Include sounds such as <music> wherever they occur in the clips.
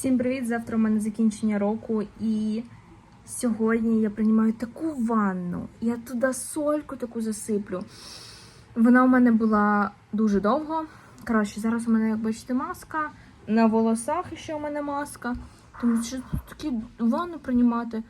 Всім привіт! Завтра у мене закінчення року, і сьогодні я приймаю таку ванну. Я туди сольку таку засиплю. Вона у мене була дуже довго. Коротше, зараз у мене, як бачите, маска. На волосах ще у мене маска. Тому що такі ванну приймати.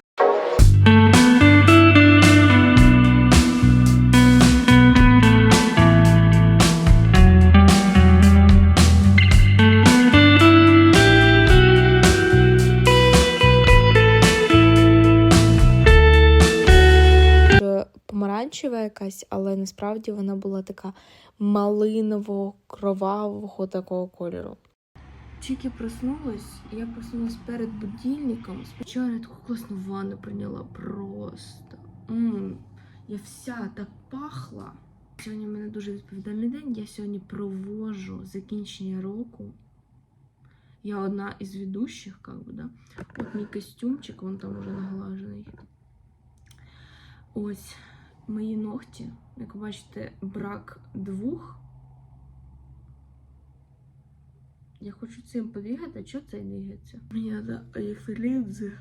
Помаранчева якась, але насправді вона була така малиново-кровавого такого кольору. Тільки проснулась, я проснулась перед будильником. Спочатку я таку класну ванну прийняла просто. м я вся так пахла. Сьогодні в мене дуже відповідальний день. Я сьогодні провожу закінчення року. Я одна із ведущих, как бы, да. От мій костюмчик, вон там уже наглажений. Ось мої ногті. Як ви бачите, брак двох. Я хочу цим подвигати, а чого це не двигається? Мені треба лінзи.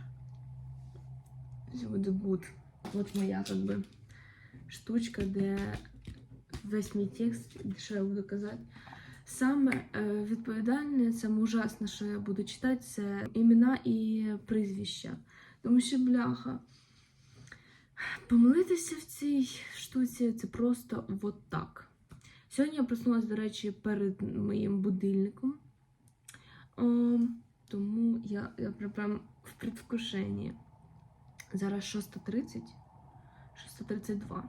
Буде гуд. От моя как би штучка, де весь мій текст, що я буду казати. Саме е, відповідальне, саме ужасне, що я буду читати, це імена і прізвища. Тому що бляха. Помилитися в цій штуці це просто от так. Сьогодні я проснулася, до речі, перед моїм будильником. О, тому я, я прям- в предвкушенні. Зараз 6.30, 6.32.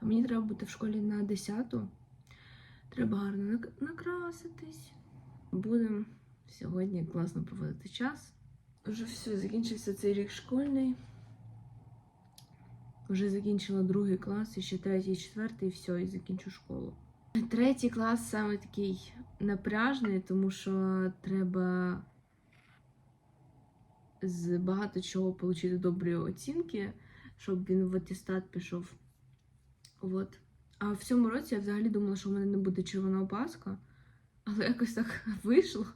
А мені треба бути в школі на 10. Треба гарно накраситись. Будемо сьогодні класно проводити час. Вже все, закінчився цей рік школьний. Вже закінчила другий клас, і ще третій, четвертий, і все, і закінчу школу. Третій клас саме такий напряжний, тому що треба з багато чого отримати добрі оцінки, щоб він в атестат пішов. От. А в цьому році я взагалі думала, що в мене не буде червоного паска, але якось так <laughs> вийшло,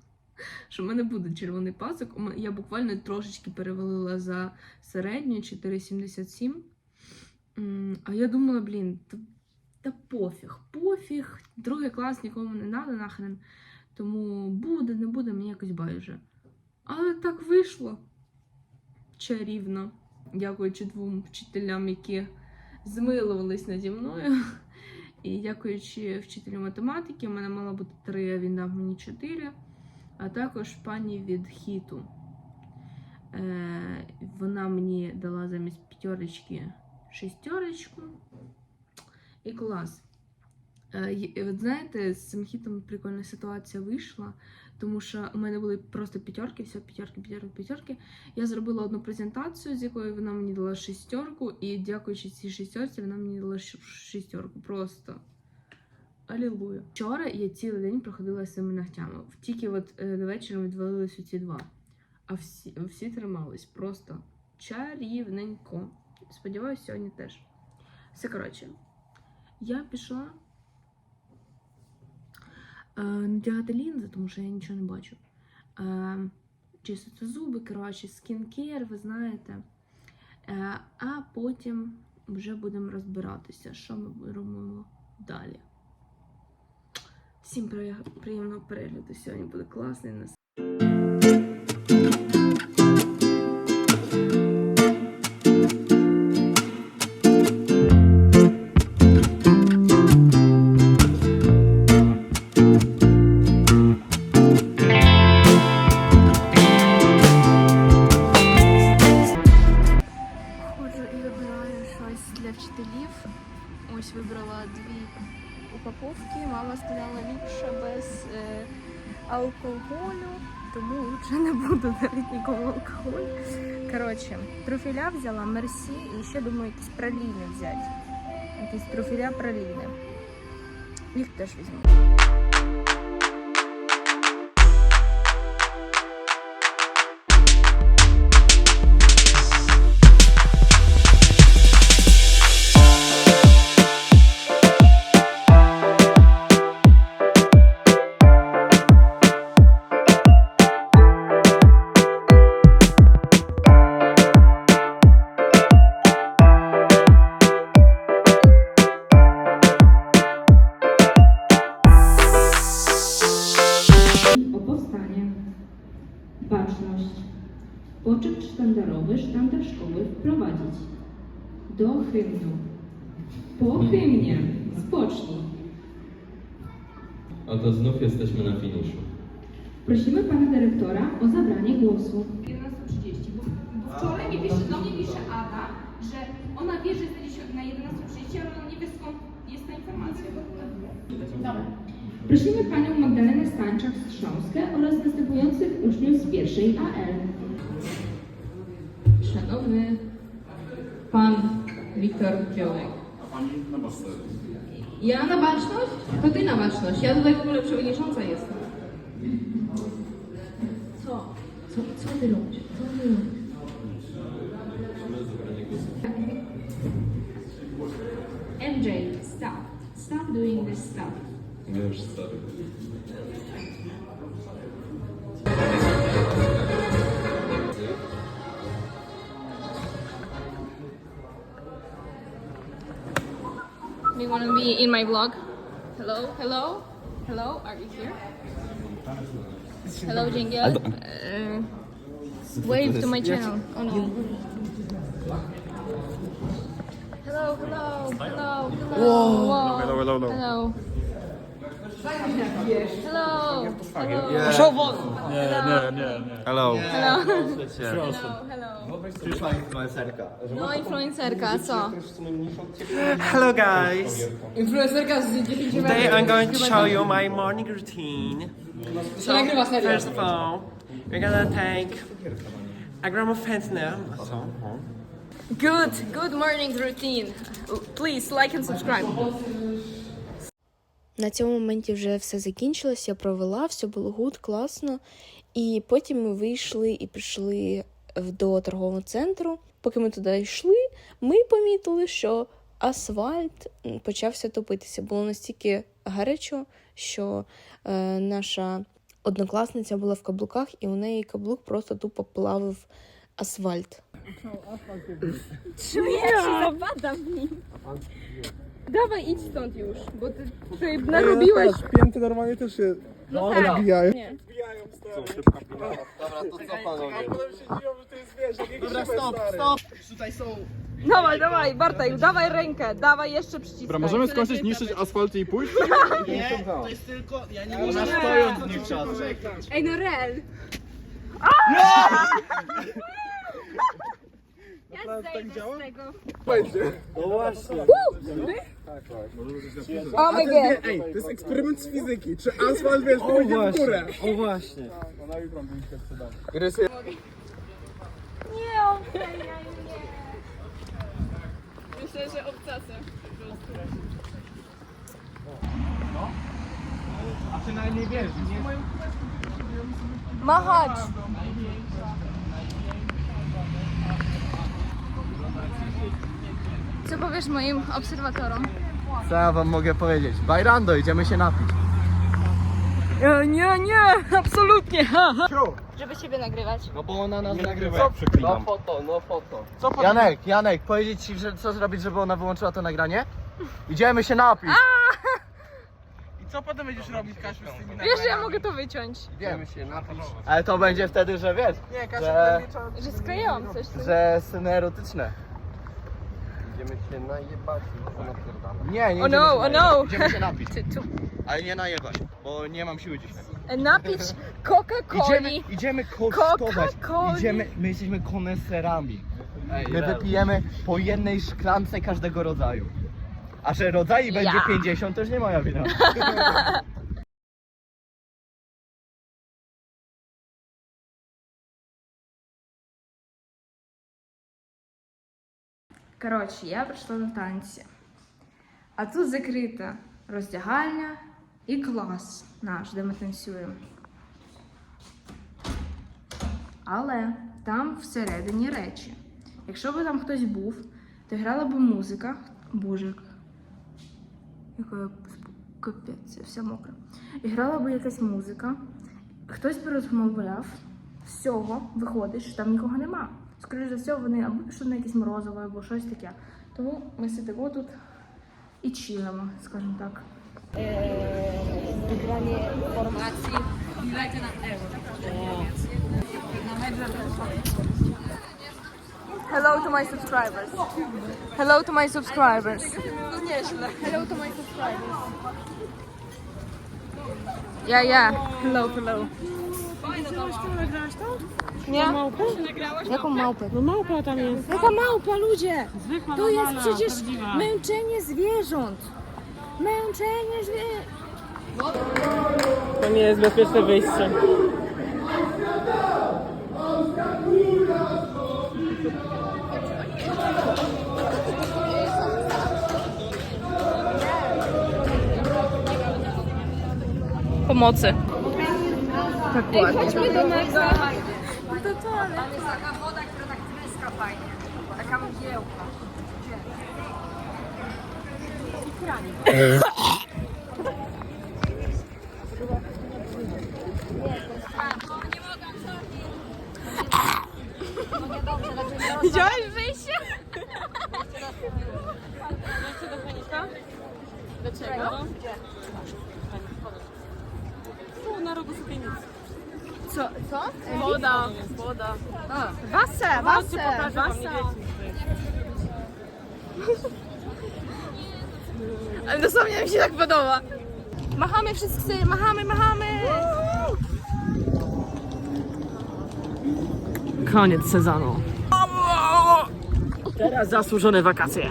що в мене буде червоний пасок. Я буквально трошечки перевалила за середню 4,77. А я думала, блін, та, та пофіг, пофіг, другий клас нікому не треба нахрен. Тому буде, не буде, мені якось байдуже. Але так вийшло чарівно, дякуючи двом вчителям, які змилувались наді мною. І дякуючи вчителю математики, в мене мало бути три, а він дав мені чотири. А також пані від хіту. Е, вона мені дала замість п'ятерочки шестерочку. І клас. Е, от знаєте, з цим хітом прикольна ситуація вийшла, тому що у мене були просто п'ятерки, все, п'ятерки, п'ятерки, п'ятерки. Я зробила одну презентацію, з якої вона мені дала шестерку, і дякуючи цій шестерці, вона мені дала шестерку. Просто. Алілуя. Вчора я цілий день проходила з цими ногтями. Тільки от до вечора відвалились оці два. А всі, всі тримались просто чарівненько. Сподіваюсь, сьогодні теж. Все коротше. Я пішла е, надягати лінзи, тому що я нічого не бачу. Е, чистити зуби, коротше, скінкер, ви знаєте. Е, а потім вже будемо розбиратися, що ми робимо далі. Всім приємного перегляду. Сьогодні буде класний щось для вчителів. Ось вибрала дві упаковки. Мама сказала ліпше без е, алкоголю, тому лучше не буду дарити нікому алкоголь. Коротше, труфіля взяла мерсі і ще думаю якісь праліни взяти. Якісь труфіля праліни. Їх теж візьму. Oto znów jesteśmy na finiszu. Prosimy pana dyrektora o zabranie głosu. 11.30, bo, bo wczoraj mi pisze, do mnie pisze Ada, że ona wie, że na 11.30, ale ona nie wie skąd jest ta informacja w ogóle. Prosimy panią Magdalenę Stańczak-Strząskę oraz następujących uczniów z pierwszej AL. Szanowny pan Wiktor Dziołek. A pani na baczce. Ja na baczność? To ty na baczność. Ja tutaj w ogóle przewodnicząca jestem. Co? Co, co ty robisz? Co ty robisz? MJ, stop. Stop doing this stuff. Już stary. Be in my vlog? Hello, hello, hello. Are you here? Hello, Jingle. Uh, wave to my channel. Oh no. Hello, hello, hello, hello. Whoa. Hello, hello, hello. Hello. Hello. Hello. Nie, nie, nie, nie. Hello. Hello. Hello. Hello. Przyszła influencerka. No influencerka, co? Hello guys. Influencerka z 10 Today I'm going to show you my morning routine. Co nagrywa serio? First of all, we're gonna take a gram of fentanyl. Co? Good, good morning routine. Please like and subscribe. На цьому моменті вже все закінчилось, я провела, все було гуд, класно. І потім ми вийшли і пішли до торгового центру. Поки ми туди йшли, ми помітили, що асфальт почався топитися. Було настільки гарячо, що е, наша однокласниця була в каблуках, і у неї каблук просто тупо плавив асфальт. Dawaj idź stąd już, bo ty tutaj narobiłeś. Pięty normalnie też się odbijają. Dobra, stop, stop! Tutaj są... Dawaj, dawaj, Bartek, dawaj rękę, dawaj jeszcze przyciskaj. Dobra, możemy skończyć niszczyć asfalty i pójść? <laughs> Nie, to jest tylko... Ja nie mogę stojąc w nich czas. Ej, no rel. <laughs> <laughs> Ja zejdę z tego. Będzie. Oh my god. Ej, to jest eksperyment z fizyki. Czy asfalt, wiesz, pójdzie w górę? O właśnie. Nie, okej, ja nie. Myślę, że obcasem. A przynajmniej wiesz, nie... Machać. Co powiesz moim obserwatorom? Co ja wam mogę powiedzieć? Bajrando, idziemy się napić. E, Nie, nie, absolutnie. Żeby siebie nagrywać. No bo ona nas nagrywa. jak przeklinam. No foto, no foto. Janek, Janek, powiedzieć ci, że co zrobić, żeby ona wyłączyła to nagranie? Idziemy się napić. I co potem będziesz robić, Kasiu, z tymi Wiesz, że ja mogę to wyciąć. Idziemy się napić. Ale to będzie wtedy, że wiesz, Nie, Kasia, że, Że sklejałam coś. że sceny erotyczne. Idziemy się najebać i. Nie, nie Oh idziemy no, się oh najebać. no. Idziemy się napić. <laughs> Ty tu. Ale nie najebać, bo nie mam siły dzisiaj. Napić Idziemy, Coca-Coli. idziemy kosztować. Coca-Coli. Idziemy, my jesteśmy koneserami. My wypijemy po jednej szklance każdego rodzaju. A że rodzaj będzie 50, to już nie moja wina. <laughs> Коротше, я прийшла на танці. А тут закрита роздягальня і клас наш, де ми танцюємо. Але там всередині речі. Якщо б там хтось був, то грала б музика. Боже, як- яка капець, я вся мокра. І грала б якась музика, хтось би розмовляв, з цього виходить, що там нікого нема. Скоріше за все, вони або що на якесь морозове, або щось таке. Тому ми сидимо тут і чилимо, скажімо так. Е, Зібрані формації. Дайте на евро. Hello to my subscribers. Hello to my subscribers. Hello to my subscribers. Yeah, yeah. Hello, hello. Nie? Jaką małpę? No małpa tam jest. Jaka małpa, ludzie? Zwykła, To jest normalna, przecież prawdziwa. męczenie zwierząt. Męczenie zwierząt. To nie jest bezpieczne wyjście. Pomocy tak ładnie. Ej, chodźmy do Maxa. Do toalety. Tam jest taka woda, która tak tryska fajnie. Taka mgiełka. I kranik. Widziałeś wyjście? Wiecie do panika? Dlaczego? Tu na rogu sobie nic. Co? Co? Woda, woda. Wam, nie wasę. wiecie. Ale dosłownie mi się tak podoba. Machamy wszyscy, machamy, machamy. Koniec sezonu. Teraz zasłużone wakacje.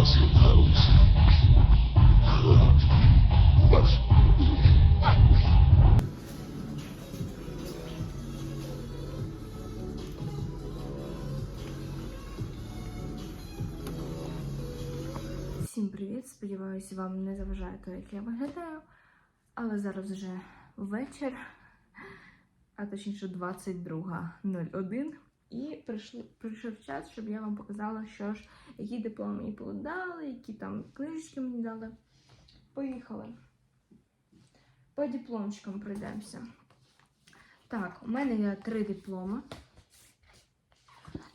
Всім привіт! Сподіваюся, вам не заважає то, як я виглядаю. Але зараз вже вечір, а точніше 22.01. І прийшли, прийшов час, щоб я вам показала, що ж, які дипломи мені подали, які там книжечки мені дали. Поїхали. По дипломчикам пройдемося. Так, у мене є три дипломи.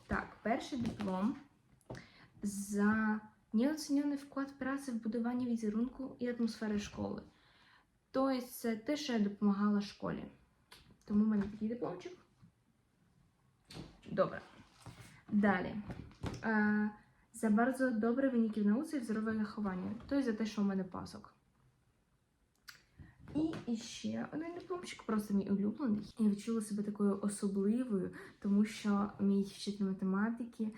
Так, перший диплом за Неоцінений вклад праці в будування візерунку і атмосфери школи. Тобто це те, що я допомагала школі. Тому в мене такий дипломчик. Добре. Далі. Е, за bardzo виніки в науці і здорове виховання. Тобто за те, що у мене пасок. І ще один дипломчик, просто мій улюблений. Я відчула себе такою особливою, тому що мій вчитель математики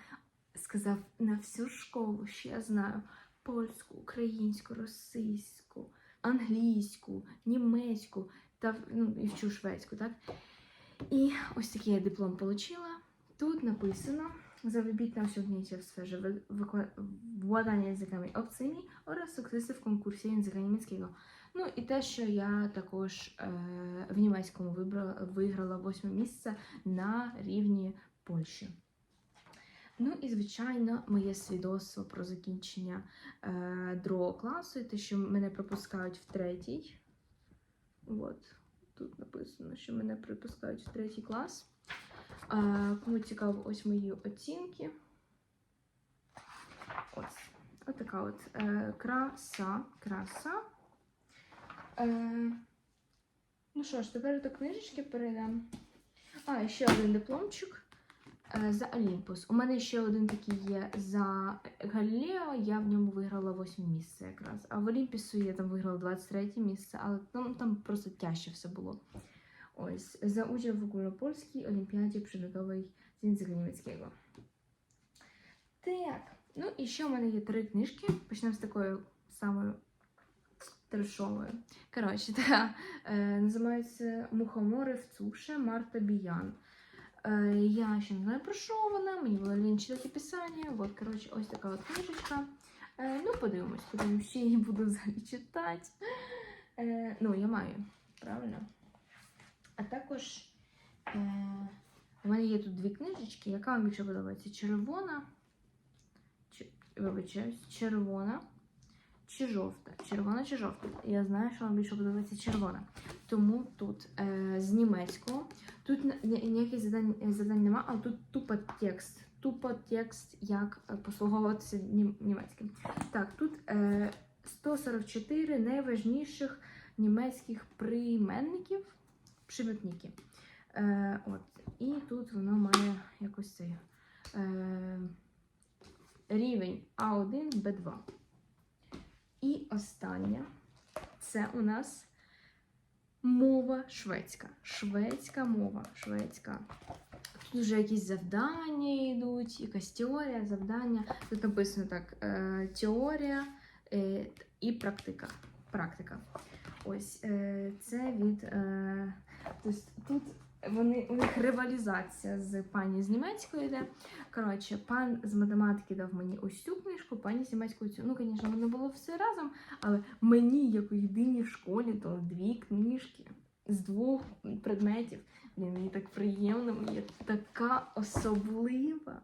сказав на всю школу, що я знаю польську, українську, російську, англійську, німецьку та ну, і вчу шведську, так? І ось такий я диплом отримала. Тут написано за вибітне osiągnięcie w sferze wy- wykła- władania językami obcymi oraz sukcesy w konkursie języka niemieckiego. Ну і те, що я також е, в німецькому вибрала, виграла восьме місце на рівні Польщі. Ну і, звичайно, моє свідоцтво про закінчення е, другого класу, і те, що мене пропускають в третій. От, тут написано, що мене пропускають в третій клас. Кому цікаво, ось мої оцінки. Ось. Отака от е, краса. Краса. Е, ну що ж, тепер до книжечки перейдемо. А, ще один дипломчик. Е, За Олімпус. У мене ще один такий є за Галілео. Я в ньому виграла 8 місце якраз. А в Олімпісу я там виграла 23 місце, але там, там просто тяжче все було. Ось за участь в Ogólnopolskiej Олімпіаді przedmiotowej з języka німецького. Так, ну і ще у мене є три книжки. Почнемо з такою самою трешовою. Коротше, така е, називається Мухомори в Цуше Марта Біян. Е, я ще не знаю про що вона, мені було лінь читати писання. От, коротше, ось така от книжечка. Е, ну, подивимось, подивимось, я її буду <laughs> взагалі читати. Е, ну, я маю, правильно? А також е, у мене є тут дві книжечки, яка вам більше подобається? Червона. Чи, вибачаюсь, червона чи жовта? Червона чи жовта? Я знаю, що вам більше подобається червона. Тому тут е, з німецького. Тут ні- ні- ніяких завдань, завдань нема, а тут тупо текст. Тупо текст, як послуговуватися німецьким. Так, тут е, 144 найважніших німецьких прийменників, приметники. Е, от. І тут воно має якось цей е, рівень А1, Б2. І остання це у нас мова шведська. Шведська мова. Шведська. Тут вже якісь завдання йдуть, якась теорія, завдання. Тут написано так: е, теорія е, і практика. Практика. Ось е, це від. Е, тобто тут вони, у них ривалізація з пані з німецької йде. Коротше, пан з математики дав мені ось цю книжку, пані з німецької цю. Ну, звісно, воно було все разом, але мені, як у єдиній в школі, то дві книжки з двох предметів. Блін, мені так приємно, мені така особлива.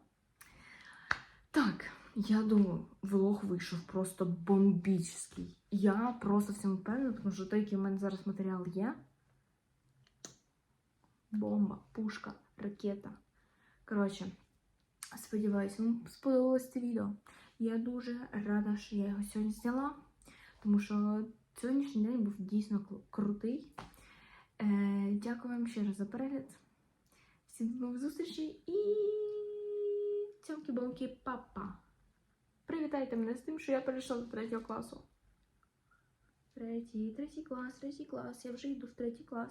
Так, я думаю, влог вийшов просто бомбічний. Я просто в впевнена, тому що той, який в мене зараз матеріал є. Бомба, пушка, ракета. Коротше, сподіваюся, вам сподобалось це відео. Я дуже рада, що я його сьогодні зняла, тому що сьогоднішній день був дійсно крутий. Е, дякую вам ще раз за перегляд. Всім до нових зустрічей і цьомки-бомки, папа. Привітайте мене з тим, що я перейшла до третього класу. Третій, третій клас, третій клас. Я вже йду в третій клас.